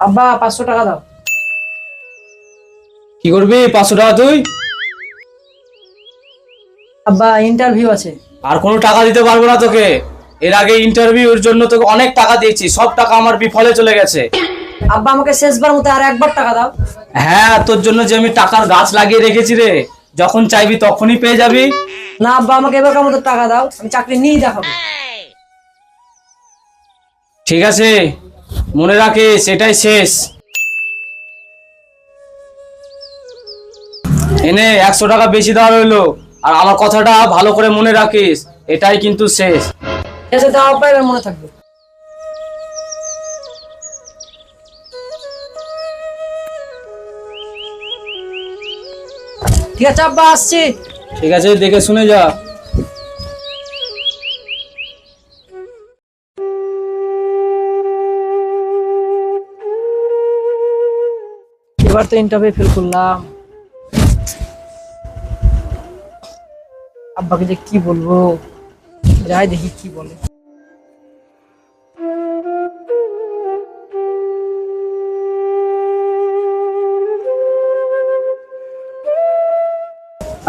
আব্বা পাঁচশো টাকা দাও। কি করবি? পাঁচশো টাকা তুই? আব্বা ইন্টারভিউ আছে। আর কোনো টাকা দিতে পারব না তোকে। এর আগে ইন্টারভিউর জন্য তোকে অনেক টাকা দিয়েছি। সব টাকা আমার বিফলে চলে গেছে। আব্বা আমাকে শেষবার মতো আর একবার টাকা দাও। হ্যাঁ তোর জন্য যে আমি টাকার গাছ লাগিয়ে রেখেছি রে যখন চাইবি তখনই পেয়ে যাবি। না আব্বা আমাকে এবারকার মতো টাকা দাও। আমি চাকরি নিয়েই দেখাবো। ঠিক আছে। মনে রাখে সেটাই শেষ। এনে একশো টাকা বেশি দেওয়া রইল। আর আমার কথাটা ভালো করে মনে রাখিস এটাই কিন্তু শেষ। ঠিক আছে মনে থাকবে। ঠিক আছে আব্বা আসছি। ঠিক আছে দেখে শুনে যা। এবার তো ইন্টারভিউ ফেল করলাম। আব্বাকে যে কি বলব? যাই দেখি কি বলে।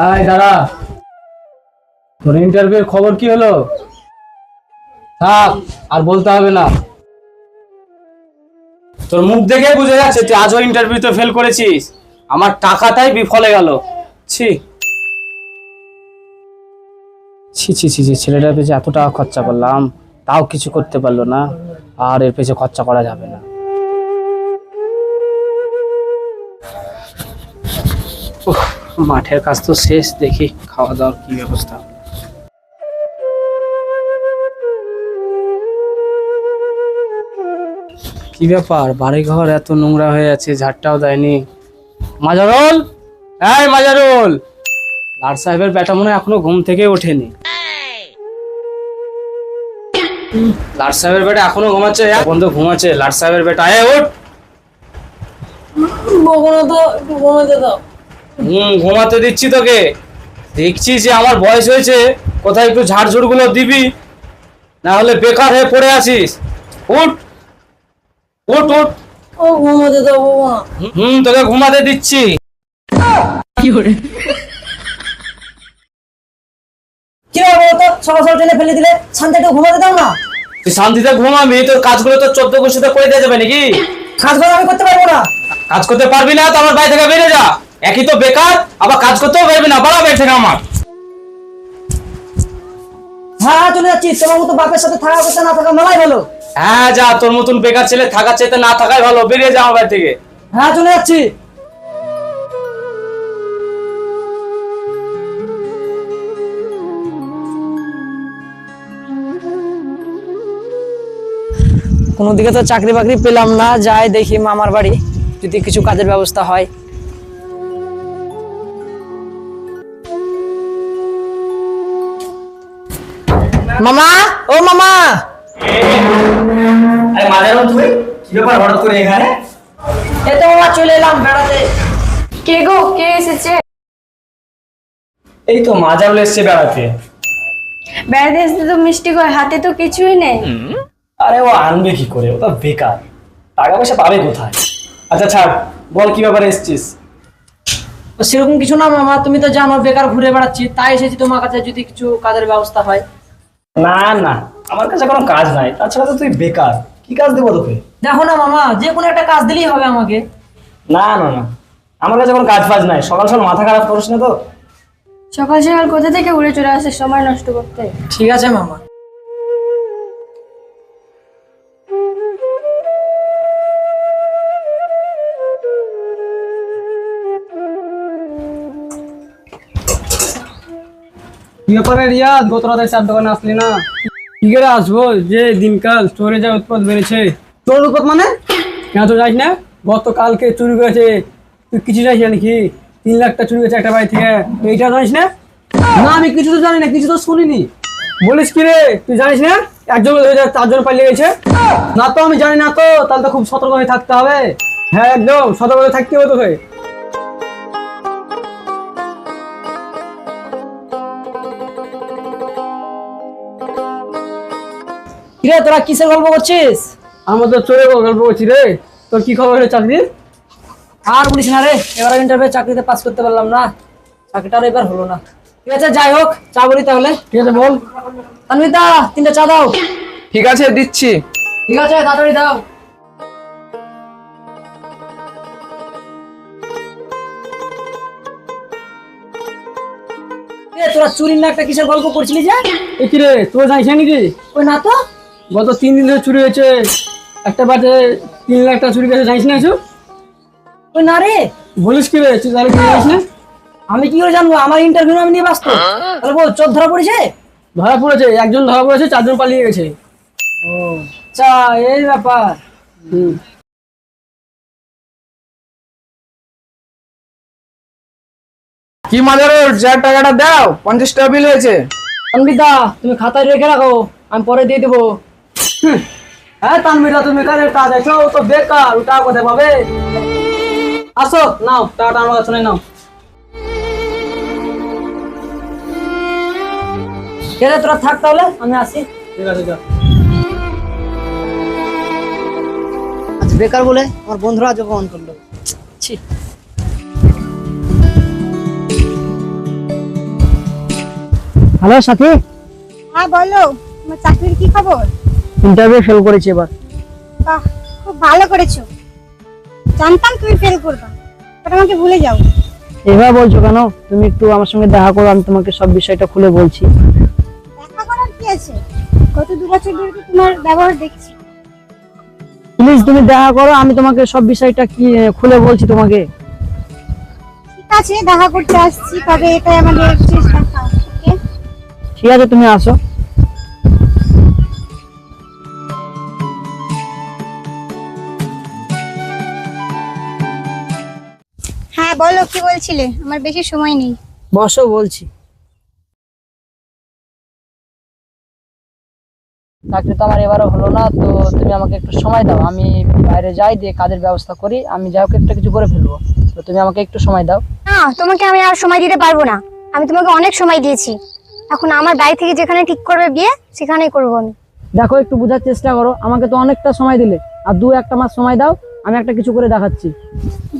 আয় দাঁড়া। তোর ইন্টারভিউর খবর কি হলো? থাক, আর বলতে হবে না। তোর মুখ দেখে বুঝে যাচ্ছে, তুই আজও ইন্টারভিউতে ফেল করেছিস। আমার টাকাটাই বিফলে গেল। ছি। ছি ছি ছি ছেলেটার পেছনে এত টাকা খরচা করলাম, তাও কিছু করতে পারল না, আর এর পেছনে খরচা করা যাবে না। মাঠের কাজ তো শেষ, দেখি খাওয়া দাওয়ার কি ব্যবস্থা। কি ব্যাপার? বাড়ি ঘর এত নোংরা হয়ে আছে ঝাড়টাও দেয়নি। মাজারুল? এই মাজারুল! লাট সাহেবের বেটা মনে এখনও ঘুম থেকে ওঠেনি। লাট সাহেবের বেটা এখনও ঘুমাচ্ছে বন্ধু ঘুমাচ্ছে। লাট সাহেবের বেটা এ ওঠ বকুনো তো একটু ঘুমাতে দাও। হুম ঘুমাতে দিচ্ছি তোকে। দেখছি যে আমার বয়স হয়েছে কোথায় একটু ঝাড়ঝুড়গুলো দিবি? না হলে বেকার হয়ে পড়ে আছিস। উঠ! উঠ উঠ। ও ঘুমাতে দাও বকুনা হুম তোকে ঘুমাতে দিচ্ছি। কি করে কি বলো তো সকাল সকাল টেনে ফেলে দিলে শান্তি একটু ঘুমাতে দাও না? তুই শান্তিতে ঘুমাবি তোর কাজগুলো তো চোদ্দ গোষ্ঠীতে করে দেওয়া যাবে নাকি? কাজগুলো আমি করতে পারব না। কাজ করতে পারবি না তো আমার বাড়ি থেকে বেরিয়ে যা। একই তো বেকার আবার কাজ করতেও পারবি না বাড়া বাড়ি থেকে আমার? হ্যাঁ হ্যাঁ চলে যাচ্ছি। তোমার মতো বাপের সাথে থাকা করতে না থাকা মেলাই ভালো হ্যাঁ যা, তোর মতন বেকার ছেলে থাকার চাইতে না থাকাই ভালো। বেরিয়ে যা আমার বাড়ি থেকে। হ্যাঁ চলে যাচ্ছি। কোনো দিকে তো চাকরি বাকরি পেলাম না, যাই দেখি মামার বাড়ি, যদি কিছু কাজের ব্যবস্থা হয়। মামা, ও মামা! আরে মাঝারুল তুই? কি ব্যাপার হঠাৎ করে এখানে? এই তো মামা চলে এলাম বেড়াতে। কে গো? কে এসেছে? এই তো মাজারুল এসছে বেড়াতে। বেড়াতে এসেছে তো মিষ্টি করে হাতে তো কিছুই নেই। আরে ও আনবে কি করে? ও তো বেকার। টাকা পয়সা পাবে কোথায়? আচ্ছা ছাড়। বল কি ব্যাপারে এসছিস? তো সেরকম কিছু না মামা তুমি তো জানো বেকার ঘুরে বেড়াচ্ছি। তাই এসেছি তোমার কাছে যদি কিছু কাজের ব্যবস্থা হয়। না না আমার কাছে কোনো কাজ নাই। তাছাড়া তো তুই বেকার। কি কাজ দেবো তোকে? দেখো না মামা যে কোনো একটা কাজ দিলেই হবে আমাকে। না না না আমার কাছে কোনো কাজ ফাজ নাই। সকাল সকাল মাথা খারাপ করিস না তো? সকাল সকাল কোথা থেকে উড়ে চলে আসে সময় নষ্ট করতে। ঠিক আছে মামা। ব্যাপারে রিয়াদ গত রাতে চার দোকানে আসলি না? কি করে আসব? যে দিনকাল চোরে যা উৎপাদ বেড়েছে। চোর উৎপাদ মানে? কেন তো যাইস না? গতকালকে চুরি করেছে। তুই কিছু জানিস না নাকি? তিন লাখটা চুরি করেছে একটা বাড়ি থেকে। এইটা জানিস না? না আমি কিছু তো জানি না কিছু তো শুনিনি। বলিস কি রে? তুই জানিস না? একজন চারজন পালিয়ে গেছে। না তো আমি জানি না তো। তাহলে তো খুব সতর্ক হয়ে থাকতে হবে। হ্যাঁ একদম সতর্ক থাকতে হবে তোকে। কিরে তোরা কিসের গল্প করছিস? আমরা তো চোরে গল্প করছি রে। তোর কি খবর চাকরির? আর বলিস না রে এবার ইন্টারভিউ চাকরিতে পাস করতে পারলাম না। চাকরিটা আর এবার হলো না। ঠিক আছে যাই হোক চা বলি তাহলে। ঠিক আছে বল। তিনটা চা দাও। ঠিক আছে দিচ্ছি। ঠিক আছে তাড়াতাড়ি দাও। তোরা চুরির না একটা কিসের গল্প করছিলি যে? এ কি রে তোর জানিস নাকি? ওই না তো গত তিন দিন ধরে চুরি হয়েছে। একটা বাজে তিন লাখ টাকা চুরি গেছে জানিস না কিছু? ওই না রে। বলিস কি রে? তুই তাহলে কি জানিস না? আমি কি করে জানব? আমার ইন্টারভিউ আমি নিয়ে ব্যস্ত। তাহলে বল চোর ধরা পড়েছে? ধরা পড়েছে একজন ধরা পড়েছে চারজন পালিয়ে গেছে। ও আচ্ছা এই ব্যাপার। হুম। কি মাদার যার টাকাটা দাও পঞ্চাশ টাকা বিল হয়েছে। তানবিদা তুমি খাতায় রেখে রাখো আমি পরে দিয়ে দেবো। হ্যাঁ তানবিরা তুমি কাজের কাজ আছো ও তো বেকার টাকা কোথায় পাবে আসো নাও টাকাটা আমার কাছে নাও। ঠিক আছে তোরা থাক তাহলে আমি আসি। ঠিক আছে যা। আচ্ছা বেকার বলে আমার বন্ধুরা আজ অপমান করল। ছি। হ্যালো সাথী। হ্যাঁ বলো তোমার চাকরির কি খবর? ইন্টারভিউ ফেল করেছি এবার। বাহ খুব ভালো করেছ। জানতাম তুমি ফেল করবা বাট আমাকে ভুলে যাও। এবার বলছো কেন? তুমি একটু আমার সঙ্গে দেখা করো আমি তোমাকে সব বিষয়টা খুলে বলছি। দেখা করার কি আছে? গত দু বছর ধরে তো তোমার ব্যবহার দেখছি। প্লিজ তুমি দেখা করো আমি তোমাকে সব বিষয়টা কি খুলে বলছি তোমাকে। ঠিক আছে দেখা করতে আসছি তবে এটাই আমাদের শেষ দেখা ওকে ঠিক আছে তুমি আসো। বলো কি বলছিলে? আমার বেশি সময় নেই। বসো বলছি। চাকরি তো আমার এবারও হলো না তো তুমি আমাকে একটু সময় দাও। আমি বাইরে যাই দিয়ে কাজের ব্যবস্থা করি। আমি যাই হোক একটা কিছু করে ফেলব। তো তুমি আমাকে একটু সময় দাও। না তোমাকে আমি আর সময় দিতে পারব না। আমি তোমাকে অনেক সময় দিয়েছি। এখন আমার বাড়ি থেকে যেখানে ঠিক করবে বিয়ে সেখানেই করব আমি। দেখো একটু বোঝার চেষ্টা করো। আমাকে তো অনেকটা সময় দিলে। আর দু একটা মাস সময় দাও আমি একটা কিছু করে দেখাচ্ছি।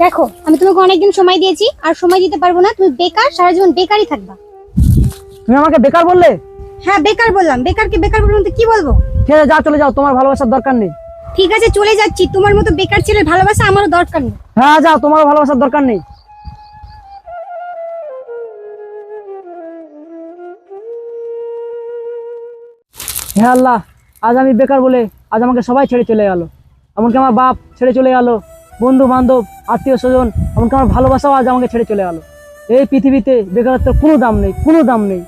দেখো আমি তোমাকে অনেকদিন সময় দিয়েছি আর সময় দিতে পারব না তুমি বেকার সারা জীবন বেকারই থাকবা। তুমি আমাকে বেকার বললে? হ্যাঁ বেকার বললাম। বেকারকে বেকার বললাম তো কি বলব? ঠিক আছে যাও চলে যাও তোমার ভালোবাসার দরকার নেই। ঠিক আছে চলে যাচ্ছি। তোমার মতো বেকার ছেলের ভালোবাসা আমারও দরকার নেই। হ্যাঁ যাও তোমার ভালোবাসার দরকার নেই। হ্যাঁ আল্লাহ আজ আমি বেকার বলে আজ আমাকে সবাই ছেড়ে চলে গেল। এমনকি আমার বাপ ছেড়ে চলে গেল, বন্ধু বান্ধব, আত্মীয় স্বজন, এমনকি আমার ভালোবাসাও আজ আমাকে ছেড়ে চলে গেল। এই পৃথিবীতে বেকারত্বের কোনো দাম নেই, কোনো দাম নেই।